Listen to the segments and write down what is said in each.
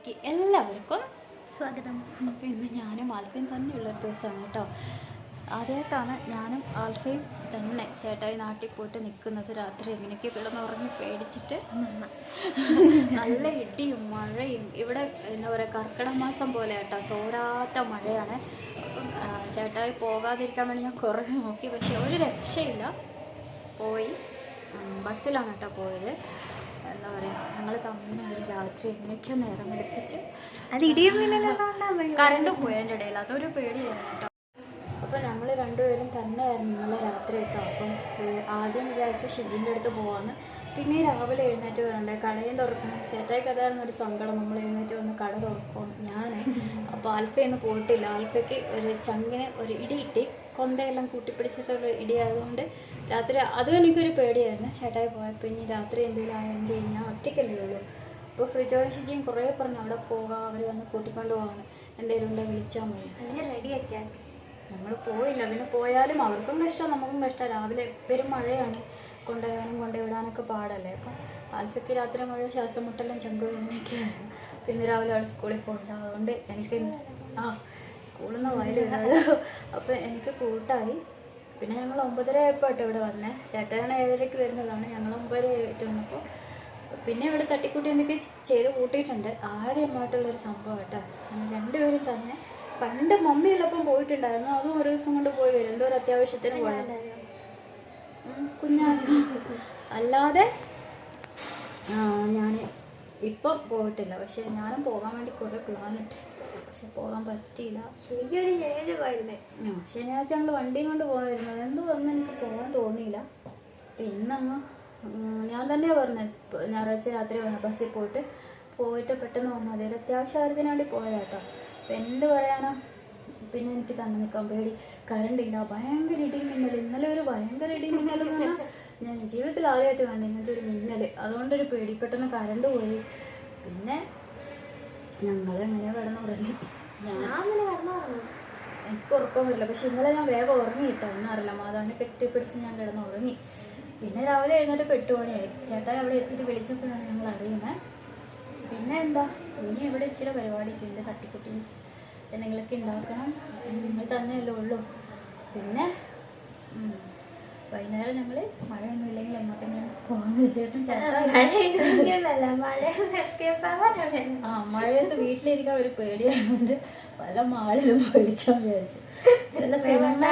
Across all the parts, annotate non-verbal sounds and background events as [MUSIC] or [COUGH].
വീഡിയോയിലേക്ക് എല്ലാവർക്കും സ്വാഗതം. അപ്പോൾ ഇന്ന് ഞാനും ആൽഫയും തന്നെയുള്ള ഒരു ദിവസമാണ് കേട്ടോ. ആദ്യമായിട്ടാണ് ഞാനും ആൽഫയും തന്നെ ചേട്ടായി നാട്ടിൽ പോയിട്ട് നിൽക്കുന്നത് രാത്രി. എങ്ങനെയൊക്കെ കിടന്നുറങ്ങി പേടിച്ചിട്ട് നല്ല ഇടിയും മഴയും. ഇവിടെ എന്താ പറയുക കർക്കിടക മാസം പോലെ കേട്ടോ. തോരാത്ത മഴയാണ്. അപ്പം ചേട്ടായി പോകാതിരിക്കാൻ വേണ്ടി ഞാൻ കുറേ നോക്കി. പക്ഷെ ഒരു രക്ഷയില്ല. പോയി. ബസ്സിലാണ് കേട്ടോ പോയത്. എന്താ പറയുക ഞങ്ങൾ തമ്മിൽ ഒരു രാത്രി എങ്ങനെയൊക്കെയോ നേരം എടുപ്പിച്ച് അത് ഇടിയും കറണ്ട് പോയതിന്റെ ഇടയിൽ. അതൊരു പേടിയായിരുന്നു കേട്ടോ. അപ്പോൾ ഞങ്ങൾ രണ്ടുപേരും തന്നെയായിരുന്നു ഇന്നലെ രാത്രി കേട്ടോ. അപ്പം ആദ്യം വിചാരിച്ചു ഷിജിന്റെ അടുത്ത് പോവാന്ന്. പിന്നെ രാവിലെ എഴുന്നേറ്റ് വരണ്ടേ? കടയും തുറക്കണം ചേട്ടായിക്ക് അതായിരുന്നു ഒരു സങ്കടം. നമ്മൾ എഴുന്നേറ്റ് വന്ന് കട തുറക്കും. ഞാൻ അപ്പോൾ ആൽഫയൊന്നും പോയിട്ടില്ല. ആൽഫയ്ക്ക് ഒരു ചങ്ങിന് ഒരു ഇടി ഇട്ടി കൊന്തയെല്ലാം കൂട്ടിപ്പിടിച്ചിട്ടുള്ള ഇടി ആയതുകൊണ്ട് രാത്രി അതും എനിക്കൊരു പേടിയായിരുന്നു. ചേട്ടായി പോയപ്പോൾ ഇനി രാത്രി എന്തെങ്കിലും ആയാൽ എന്ത് ചെയ്യും? ഞാൻ ഒറ്റയ്ക്കല്ലേ ഉള്ളൂ. അപ്പോൾ ഫ്രിജോയും ഷിജിയും കുറേ പറഞ്ഞു അവിടെ പോകാം അവർ വന്ന് കൂട്ടിക്കൊണ്ട് പോകാമെന്ന് എന്തെങ്കിലും ഉണ്ടോ വിളിച്ചാൽ മതി. റെഡി റെഡിയാക്കിയാൽ നമ്മൾ പോയില്ല. പിന്നെ പോയാലും അവർക്കും കഷ്ടം നമുക്കും കഷ്ടം രാവിലെ എപ്പോഴും മഴയാണ്. കൊണ്ടുവരാനും കൊണ്ടുവിടാനൊക്കെ പാടല്ലേ. അപ്പം ആൽഫയ്ക്ക് രാത്രി മഴ ശ്വാസം മുട്ടലും ചങ്കുവേദനയൊക്കെ ആയിരുന്നു. പിന്നെ രാവിലെ അവൾ സ്കൂളിൽ പോകണ്ട. അതുകൊണ്ട് എനിക്ക് ആ സ്കൂളിൽ നിന്ന് വയലുള്ളൂ അപ്പോൾ എനിക്ക് കൂട്ടായി. പിന്നെ ഞങ്ങൾ ഒമ്പതര ആയപ്പോൾ കേട്ടോ ഇവിടെ വന്നേ. ചേട്ടനാണ് ഏഴരയ്ക്ക് വരുന്നതാണ്. ഞങ്ങൾ ഒമ്പതര ആയിട്ട് വന്നപ്പോൾ പിന്നെ ഇവിടെ തട്ടിക്കൂട്ടി എന്തൊക്കെ ചെയ്ത് കൂട്ടിയിട്ടുണ്ട്. ആദ്യമായിട്ടുള്ളൊരു സംഭവം കേട്ടോ. രണ്ടുപേരും തന്നെ പണ്ട് മമ്മി ഉള്ളപ്പം പോയിട്ടുണ്ടായിരുന്നു. അതും ഒരു ദിവസം കൊണ്ട് പോയി വരും. എന്തോ ഒരു അത്യാവശ്യത്തിന് പോയത്. കുഞ്ഞാണ് അല്ലാതെ ഞാൻ ഇപ്പം പോയിട്ടില്ല. പക്ഷെ ഞാനും പോകാൻ വേണ്ടി കുറേ പ്ലാൻ ഇട്ട്. പക്ഷെ പോകാൻ പറ്റിയില്ല. ശരിക്കൊരു പോയിരുന്നേ ആ, ശനിയാഴ്ച ഞങ്ങൾ വണ്ടിയും കൊണ്ട് പോകാതിരുന്നത് എന്ത് വന്ന് എനിക്ക് പോകാൻ തോന്നിയില്ല. പിന്നങ്ങ് ഞാൻ തന്നെയാണ് പറഞ്ഞത് ഞായറാഴ്ച രാത്രി വന്ന ബസ്സിൽ പോയിട്ട് പോയിട്ട് പെട്ടെന്ന് വന്നാൽ മതി ഒരു അത്യാവശ്യ കാര്യത്തിന് വേണ്ടി പോയതാട്ടോ അപ്പം എന്ത് പറയാനോ? പിന്നെ എനിക്ക് തന്നെ നിൽക്കാൻ പേടി. കറണ്ട് ഇല്ല. ഭയങ്കര ഇടിയും മിന്നൽ ഇന്നലെ ഒരു ഭയങ്കര ഇടിയും മിന്നൽ എന്ന് പറഞ്ഞാൽ ഞാൻ ജീവിതത്തിൽ ആദ്യമായിട്ട് വേണ്ട ഇങ്ങനത്തെ ഒരു മിന്നൽ അതുകൊണ്ടൊരു പേടി. പെട്ടെന്ന് കറണ്ട് പോയി. പിന്നെ ഞങ്ങൾ എങ്ങനെയാ കിടന്നുറങ്ങി എനിക്ക് ഉറക്കം വരില്ല. പക്ഷെ ഇന്നലെ ഞാൻ വേഗം ഉറങ്ങിയിട്ടോ. എന്നറിയില്ല മാതാവിനെ കെട്ടിപ്പിടിച്ച് ഞാൻ കിടന്ന് ഉറങ്ങി. പിന്നെ രാവിലെ എഴുന്നേറ്റ് പെട്ടുപോണിയായി. മണിയായി ചേട്ടാ അവിടെ എത്തിയിട്ട് വിളിച്ചപ്പോഴാണ് ഞങ്ങൾ അറിയുന്നത് പിന്നെ എന്താ? ഇനി ഇവിടെ ഇച്ചിരി പരിപാടിയൊക്കെ ഉണ്ട്. തട്ടിക്കുട്ടി എന്തെങ്കിലുമൊക്കെ ഉണ്ടാക്കണം. നിങ്ങൾ തന്നെയല്ലേ ഉള്ളൂ. പിന്നെ വൈകുന്നേരം ഞങ്ങൾ മഴയൊന്നും ഇല്ലെങ്കിൽ എങ്ങോട്ടെങ്കിലും വിചാരിച്ചും ആ മഴയത്ത് വീട്ടിലിരിക്കാൻ ഒരു പേടിയായതുകൊണ്ട് പല മാളിലും പേടിക്കാൻ വിചാരിച്ചു. നല്ല സിനിമ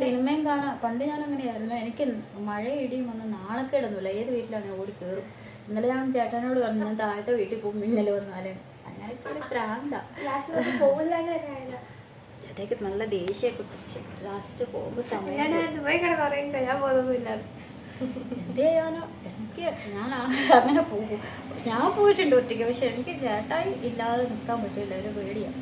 സിനിമയും കാണാം. പണ്ട് ഞാൻ അങ്ങനെയായിരുന്നു എനിക്ക് മഴ ഇടിയും ഒന്നും നാണക്കേടൊന്നുമില്ല ഏത് വീട്ടിലാണ് ഓടി കയറും ഇന്നലെ ഞാൻ ചേട്ടനോട് പറഞ്ഞു ഞാൻ താഴത്തെ വീട്ടിൽ പോകും മിന്നൽ വന്നാലേ. അങ്ങനെയൊക്കെ ഒരു പ്രാന്താ. പോകില്ലാണ്ട് ചേട്ടയ്ക്ക് നല്ല ദേഷ്യമൊക്കെ പിടിച്ച് ലാസ്റ്റ് പോകുമ്പോൾ സമയം ഞാൻ ഞാൻ എന്ത് ചെയ്യാനോ എനിക്ക് ഞാൻ അങ്ങനെ പോകും. ഞാൻ പോയിട്ടുണ്ട് ഒറ്റയ്ക്ക് പക്ഷെ എനിക്ക് ചേട്ടായി ഇല്ലാതെ നിൽക്കാൻ പറ്റില്ല ഒരു പേടിയാണ്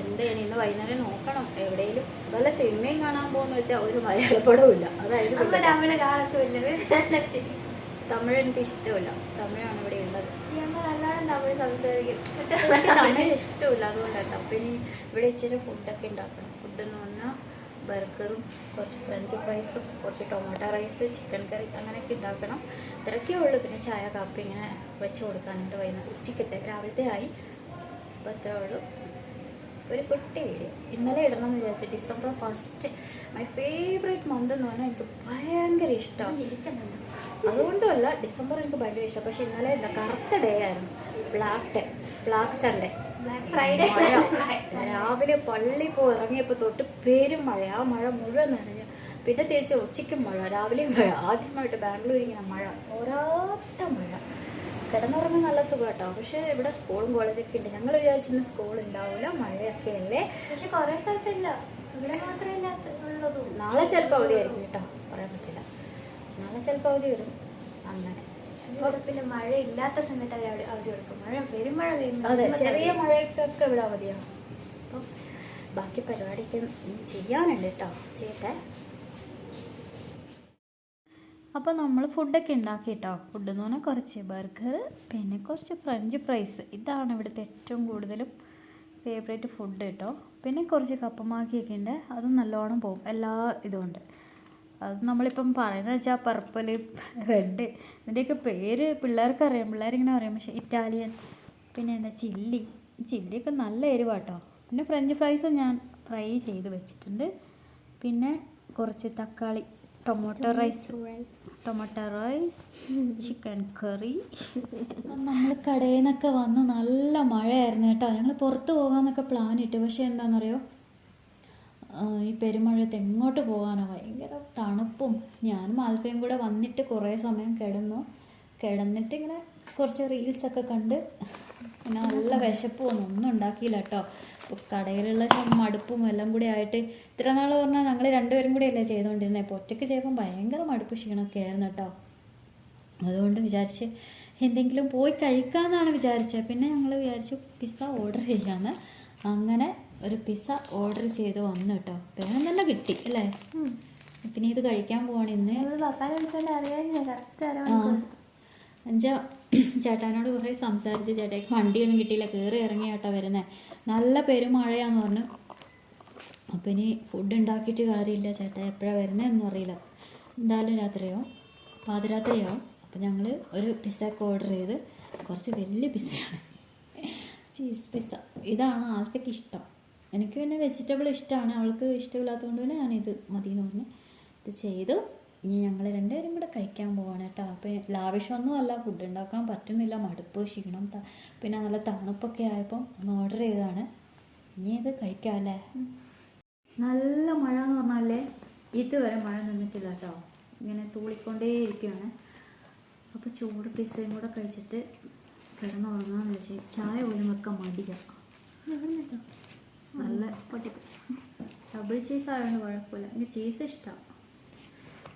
എന്താ ചെയ്യണം ഇന്ന് വൈകുന്നേരം നോക്കണം എവിടെയെങ്കിലും. വല്ല സിനിമയും കാണാൻ പോകുന്ന വെച്ചാൽ ഒരു മലയാളപ്പടവും ഇല്ല അതായത് തമിഴ് എനിക്ക് ഇഷ്ടമില്ല. തമിഴാണ് ഇവിടെ ഉള്ളത് ഞങ്ങൾ നല്ലോണം തമിഴ് സംസാരിക്കും. [LAUGHS] തമിഴ് ഇഷ്ടമില്ല. അതുകൊണ്ടാണ് അപ്പം ഇനി ഇവിടെ ഇച്ചിരി ഫുഡൊക്കെ ഉണ്ടാക്കണം. ഫുഡ് എന്ന് പറഞ്ഞാൽ ബർഗറും കുറച്ച് ഫ്രഞ്ച് ഫ്രൈസും കുറച്ച് ടൊമാറ്റോ റൈസ് ചിക്കൻ കറി അങ്ങനെയൊക്കെ ഉണ്ടാക്കണം. ഇത്രയൊക്കെ ഉള്ളൂ. പിന്നെ ചായ കാപ്പി ഇങ്ങനെ വെച്ച് കൊടുക്കാനുണ്ട് വൈകുന്നേരം. ഉച്ചക്കത്തെ രാവിലത്തെ ആയി. അപ്പോൾ അത്രേ ഉള്ളൂ. ഒരു കുട്ടി വീഡിയോ. ഇന്നലെ ഇടണം എന്ന് വിചാരിച്ചു December first. My favourite month എന്ന് പറഞ്ഞാൽ എനിക്ക് ഭയങ്കര ഇഷ്ടമാണ് അതുകൊണ്ടുമല്ല ഡിസംബർ എനിക്ക് ഭയങ്കര ഇഷ്ടം. പക്ഷെ ഇന്നലെ എന്താ കറുത്ത ഡേ ആയിരുന്നു. Black day black Sunday Friday രാവിലെ പള്ളി പോയി ഇറങ്ങിയപ്പോൾ തൊട്ട് പേരും മഴ. ആ മഴ മുഴുവൻ നനഞ്ഞു. പിന്നെ തിരിച്ച് ഉച്ചയ്ക്കും മഴ. രാവിലെയും മഴ. ആദ്യമായിട്ട് ബാംഗ്ലൂർ ഇങ്ങനെ മഴ. ഒരാട്ട മഴ. കിടന്നുറങ്ങാൻ നല്ല സുഖം കേട്ടോ പക്ഷേ ഇവിടെ സ്കൂളും കോളേജൊക്കെ ഉണ്ട്. ഞങ്ങൾ വിചാരിച്ചിരുന്ന സ്കൂൾ ഉണ്ടാവില്ല മഴയൊക്കെ അല്ലേ പക്ഷെ കുറെ സ്ഥലത്തില്ല. ഇവിടെ മാത്രമേ നാളെ ചിലപ്പോൾ അവധിയായിരിക്കും കേട്ടോ പറയാൻ പറ്റില്ല. നാളെ ചിലപ്പോൾ അവധി വരും അങ്ങനെ. പിന്നെ മഴ ഇല്ലാത്ത സമയത്ത് അവർ അവിടെ അവധി കൊടുക്കും. മഴ പെരുമഴ മഴ വരും ചെറിയ മഴയൊക്കെ ഇവിടെ അവധിയാണ് അപ്പം ബാക്കി പരിപാടിക്ക് ചെയ്യാനുണ്ട് കേട്ടോ. ചെയ്യട്ടെ. അപ്പോൾ നമ്മൾ ഫുഡൊക്കെ ഉണ്ടാക്കി കേട്ടോ ഫുഡ് എന്ന് പറഞ്ഞാൽ കുറച്ച് ബർഗർ പിന്നെ കുറച്ച് ഫ്രഞ്ച് ഫ്രൈസ് ഇതാണ് ഇവിടുത്തെ ഏറ്റവും കൂടുതലും ഫേവറേറ്റ് ഫുഡ് കേട്ടോ പിന്നെ കുറച്ച് കപ്പമാക്കിയൊക്കെ ഉണ്ട്. അതും നല്ലോണം പോകും എല്ലാ ഇതും ഉണ്ട്. അത് നമ്മളിപ്പം പറയുന്നത് വെച്ചാൽ പർപ്പിൾ റെഡ് ഇതിന്റെയൊക്കെ പേര് പിള്ളേർക്ക് അറിയാം. പിള്ളേരിങ്ങനെ അറിയാം പക്ഷേ ഇറ്റാലിയൻ പിന്നെ എന്താ ചില്ലി ചില്ലിയൊക്കെ നല്ല എരിവാട്ടോ. പിന്നെ ഫ്രഞ്ച് ഫ്രൈസ് ഞാൻ ഫ്രൈ ചെയ്ത് വെച്ചിട്ടുണ്ട്. പിന്നെ കുറച്ച് തക്കാളി. Tomato rice tomato rice chicken curry നമ്മൾ കടയിൽ നിന്നൊക്കെ വന്ന് നല്ല മഴയായിരുന്നു കേട്ടോ. ഞങ്ങൾ പുറത്ത് പോകാമെന്നൊക്കെ പ്ലാൻ ഇട്ട്. പക്ഷേ എന്താണെന്നറിയോ ഈ പെരുമഴയത്ത് എങ്ങോട്ട് പോകാനാണ് ഭയങ്കര തണുപ്പും. ഞാനും ആൽഫയും കൂടെ വന്നിട്ട് കുറേ സമയം കിടന്നു. കിടന്നിട്ട് ഇങ്ങനെ കുറച്ച് റീൽസൊക്കെ കണ്ട് പിന്നെ നല്ല വിശപ്പും ഒന്നും ഉണ്ടാക്കിയില്ല കേട്ടോ. കടയിലുള്ള മടുപ്പും എല്ലാം കൂടി ആയിട്ട് ഇത്ര നാൾ പറഞ്ഞാൽ ഞങ്ങൾ രണ്ടുപേരും കൂടി അല്ലേ ചെയ്തുകൊണ്ടിരുന്നത് ഇപ്പോൾ ഒറ്റയ്ക്ക് ചെയ്യുമ്പോൾ ഭയങ്കര മടുപ്പ് ക്ഷീണമൊക്കെ ആയിരുന്നു കേട്ടോ. അതുകൊണ്ട് വിചാരിച്ച് എന്തെങ്കിലും പോയി കഴിക്കാമെന്നാണ് വിചാരിച്ചത് പിന്നെ ഞങ്ങൾ വിചാരിച്ചു പിസ്സ ഓർഡർ ചെയ്യാമെന്ന് അങ്ങനെ ഒരു പിസ്സ ഓർഡർ ചെയ്ത് വന്നു കേട്ടോ. വേഗം തന്നെ കിട്ടി അല്ലേ? പിന്നെ ഇത് കഴിക്കാൻ പോവാണ് ഇന്ന്. എന്നുവെച്ചാൽ ചേട്ടാനോട് കുറേ സംസാരിച്ച് ചേട്ടായിക്ക് വണ്ടിയൊന്നും കിട്ടിയില്ല കയറി ഇറങ്ങി ചേട്ടാ വരുന്നേ. നല്ല പെരുമഴയാന്ന് പറഞ്ഞു. അപ്പം ഇനി ഫുഡ് ഉണ്ടാക്കിയിട്ട് കാര്യമില്ല ചേട്ടാ എപ്പോഴാണ് വരുന്നതെന്നും അറിയില്ല. എന്തായാലും രാത്രിയോ പാതിരാത്രിയോ അപ്പം ഞങ്ങൾ ഒരു പിസ്സയൊക്കെ ഓർഡർ ചെയ്ത് കുറച്ച് വലിയ പിസ്സയാണ് ചീസ് പിസ്സ ഇതാണ് ആൾക്കൊക്കെ ഇഷ്ടം. എനിക്ക് പിന്നെ വെജിറ്റബിൾ ഇഷ്ടമാണ് അവൾക്ക് ഇഷ്ടമില്ലാത്തതുകൊണ്ട് പിന്നെ ഞാനിത് മതി എന്ന് പറഞ്ഞു. ഇത് ചെയ്തു. ഇനി ഞങ്ങൾ രണ്ടുപേരും കൂടെ കഴിക്കാൻ പോവാണ് കേട്ടോ. അപ്പോൾ ലാവിഷമൊന്നും അല്ല ഫുഡ് ഉണ്ടാക്കാൻ പറ്റുന്നില്ല മടുപ്പ് ക്ഷീണം പിന്നെ നല്ല തണുപ്പൊക്കെ ആയപ്പം ഒന്ന് ഓർഡർ ചെയ്തതാണ്. ഇനി ഇത് കഴിക്കാം അല്ലേ? നല്ല മഴ എന്ന് പറഞ്ഞാലേ ഇതുവരെ മഴ നിന്നിട്ടില്ല കേട്ടോ. ഇങ്ങനെ തൂളിക്കൊണ്ടേ ഇരിക്കുകയാണ് അപ്പോൾ ചൂട് പിസയും കൂടെ കഴിച്ചിട്ട് കിടന്നുറങ്ങാന്ന് വെച്ച് ചായ പോലും വെക്കാൻ മടിയ നല്ല ഡബിൾ ചീസ് ആയതുകൊണ്ട് കുഴപ്പമില്ല. എനിക്ക് ചീസ് ഇഷ്ടമാണ്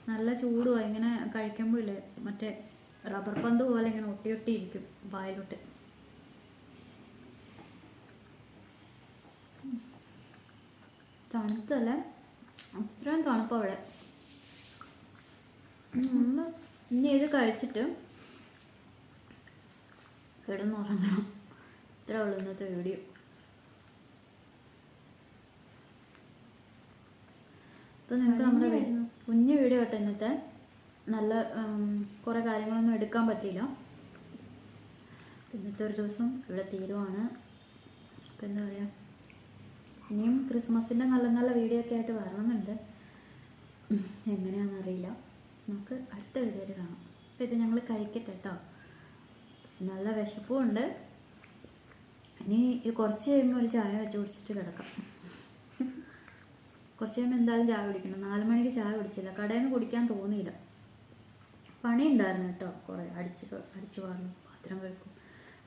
നല്ല ചൂടുവാ ഇങ്ങനെ കഴിക്കുമ്പോൾ ഇല്ലേ? മറ്റേ റബ്ബർ പന്ത് പോലെ ഇങ്ങനെ ഒട്ടി ഒട്ടി ഇരിക്കും വായിലോട്ട്. തണുത്തല്ല? അത്രയും തണുപ്പ് അവിടെ ഇനി ഇത് കഴിച്ചിട്ട് കിടന്നുറങ്ങണം. ഇത്രേ ഉള്ളൂ ഇന്നത്തെ വീഡിയോ. അപ്പൊ നിങ്ങൾക്ക് നമ്മുടെ കുഞ്ഞു വീഡിയോ ആട്ടെ ഇന്നത്തെ. നല്ല കുറേ കാര്യങ്ങളൊന്നും എടുക്കാൻ പറ്റിയില്ല. ഇന്നത്തെ ഒരു ദിവസം ഇവിടെ തീരുവാണ്. അപ്പം എന്താ പറയുക ഇനിയും ക്രിസ്മസിന്റെ നല്ല നല്ല വീഡിയോ ഒക്കെ ആയിട്ട് വരണമെന്നുണ്ട്. എങ്ങനെയാണെന്നറിയില്ല. നമുക്ക് അടുത്ത വീഡിയോയിൽ കാണാം. അപ്പം ഇത് ഞങ്ങൾ കഴിക്കട്ടെ കേട്ടോ നല്ല വിശപ്പും ഉണ്ട്. ഇനി കുറച്ച് കഴിയുമ്പോൾ ഒരു ചായ വെച്ച് കുടിച്ചിട്ട് കിടക്കാം. കുറച്ച് കഴിയുമ്പോൾ എന്തായാലും ചായ കുടിക്കണം. നാല് മണിക്ക് ചായ കുടിച്ചില്ല. കടയിൽ നിന്ന് കുടിക്കാൻ തോന്നിയില്ല. പണി ഉണ്ടായിരുന്നു കേട്ടോ. കുറേ അടിച്ച് അടിച്ചു പാടും പാത്രം കഴിക്കും.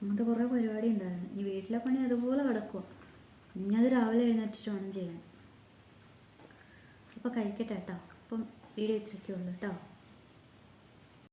അങ്ങനത്തെ കുറേ പരിപാടി ഉണ്ടായിരുന്നു. ഇനി വീട്ടിലെ പണി അതുപോലെ കിടക്കുക ഇനി അത് രാവിലെ എഴുന്നേറ്റിട്ട് വേണം ചെയ്യാൻ. അപ്പോൾ കഴിക്കട്ടെ കേട്ടോ. അപ്പം വീഡിയോ ഇത്രയൊക്കെ ഉള്ളൂ കേട്ടോ.